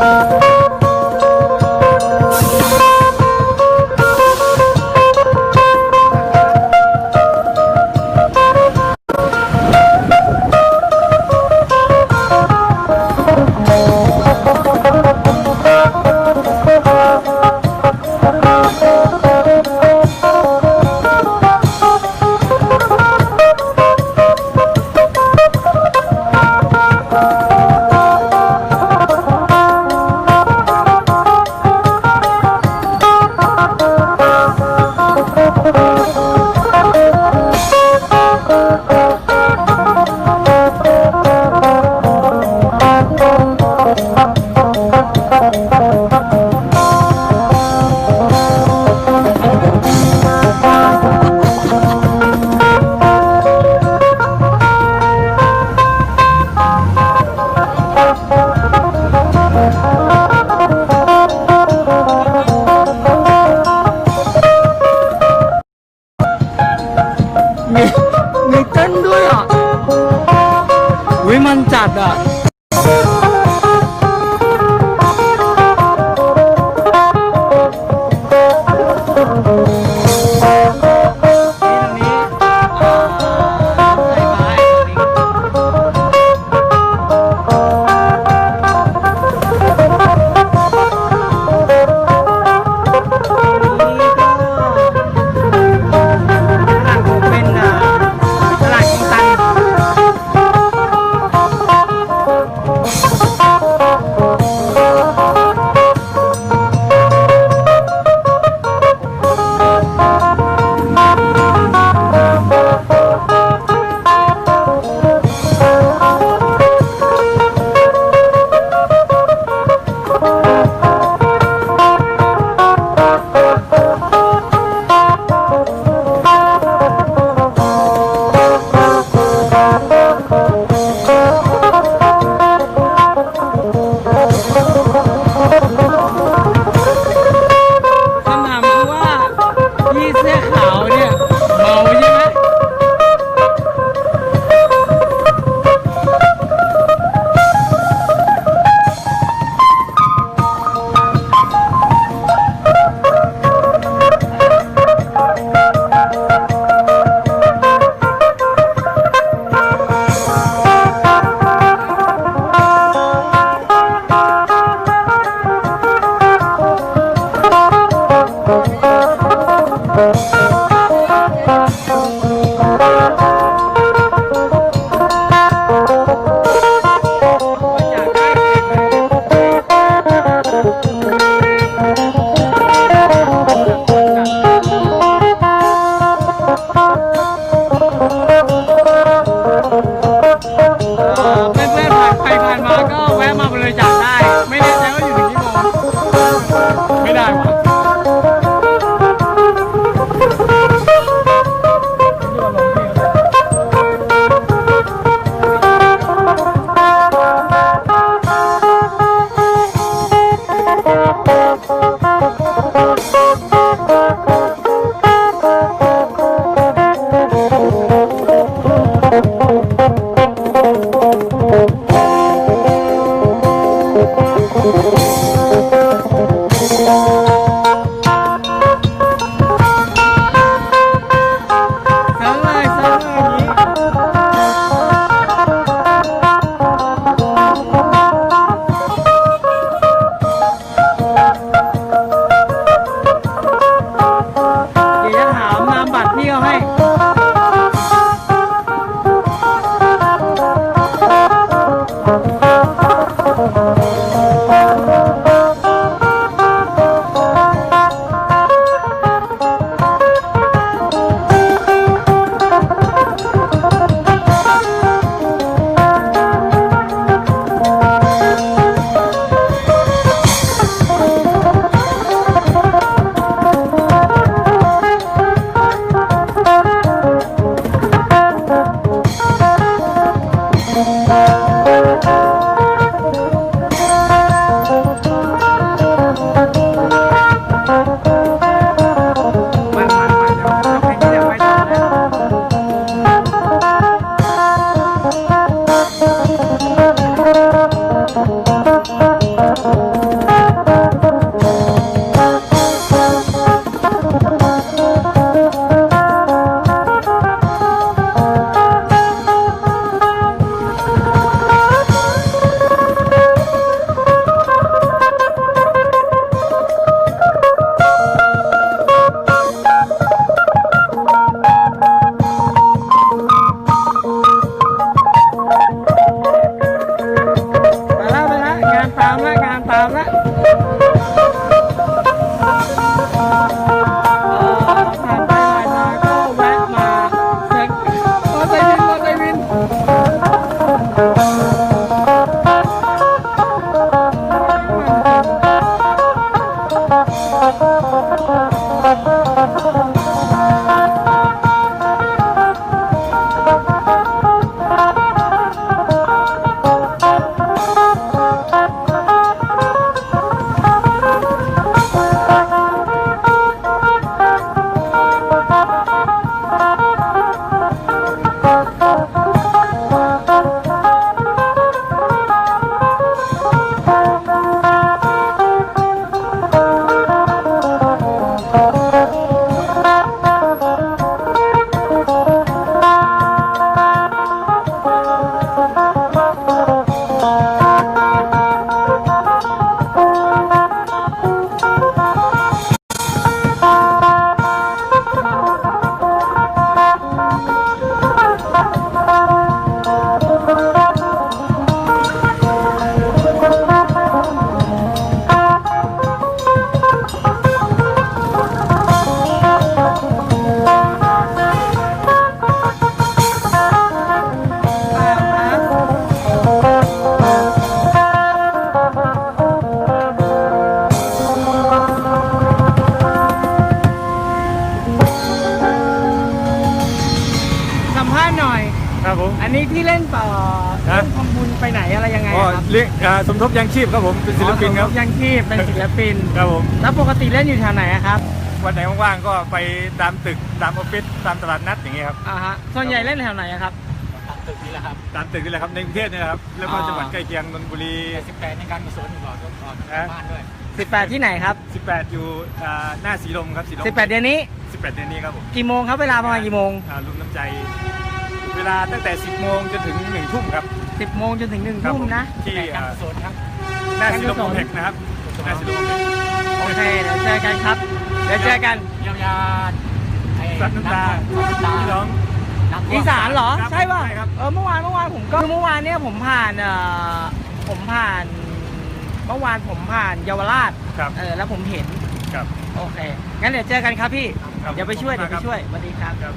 มี Oh, oh, oh. ครับผม อันนี้ที่เล่นต่อฮะ เล่นทำบุญไปไหนอะไรยังไงก็อะครับเลี้ยงอ่าสมทบยังชีพครับผมเป็นศิลปินครับ อ๋อสมทยังชีพเป็นศิลปิน ครับผม แล้วปกติเล่นอยู่แถวไหนอะครับวันไหนว่างๆก็ไปตามตึกตามออฟฟิศตามตลาดนัดอย่างเงี้ยครับ อ่าฮะส่วนใหญ่เล่นแถวไหนอะครับ ตามตึกนี่แหละครับในกรุงเทพนี่แหละครับ แล้วก็อ๋อ จังหวัดใกล้เคียงนนทบุรี 18ในการกุศลอยู่ก่อนก็ก่อนฮะ บ้านด้วย18 ที่ไหนครับ 18 อยู่อ่าหน้าสีลมครับสีลม18 เดือนนี้ 18เดือนนี้ครับผมกี่โมงครับเวลาประมาณกี่โมงอ่ารุมน้ำใจเว ลาตั้งแต่ 10 โมงจนถึง 1 ทุ่มครับ10โมงจนถึง1ครับทุ่มผมนะที่แต่การอ่ากุศลครับหน้าสีลมโอเพกนะครับหน้าสีลมโอเพกโอเคเดี๋ยวเจอกันครับ เดี๋ยวเจอกันเยียวยาไอ้ซับน้ำตาน้ำตาพี่น้องน้ำท่วมอีสานเหรอ ครับใช่ป่ะใช่ครับ เออเมื่อวานเมื่อวานผมก็คือเมื่อวานเนี่ยผมผ่านเอ่อผมผ่าน เมื่อวานผมผ่านเยาวราชครับเออแล้วผมเห็น ครับ โอเค งั้นเดี๋ยวเจอกันครับพี่ ครับเดี๋ยวไปช่วยขอบเดี๋ยวคุณมากครับไปช่วยสวัสดีครับ ครับ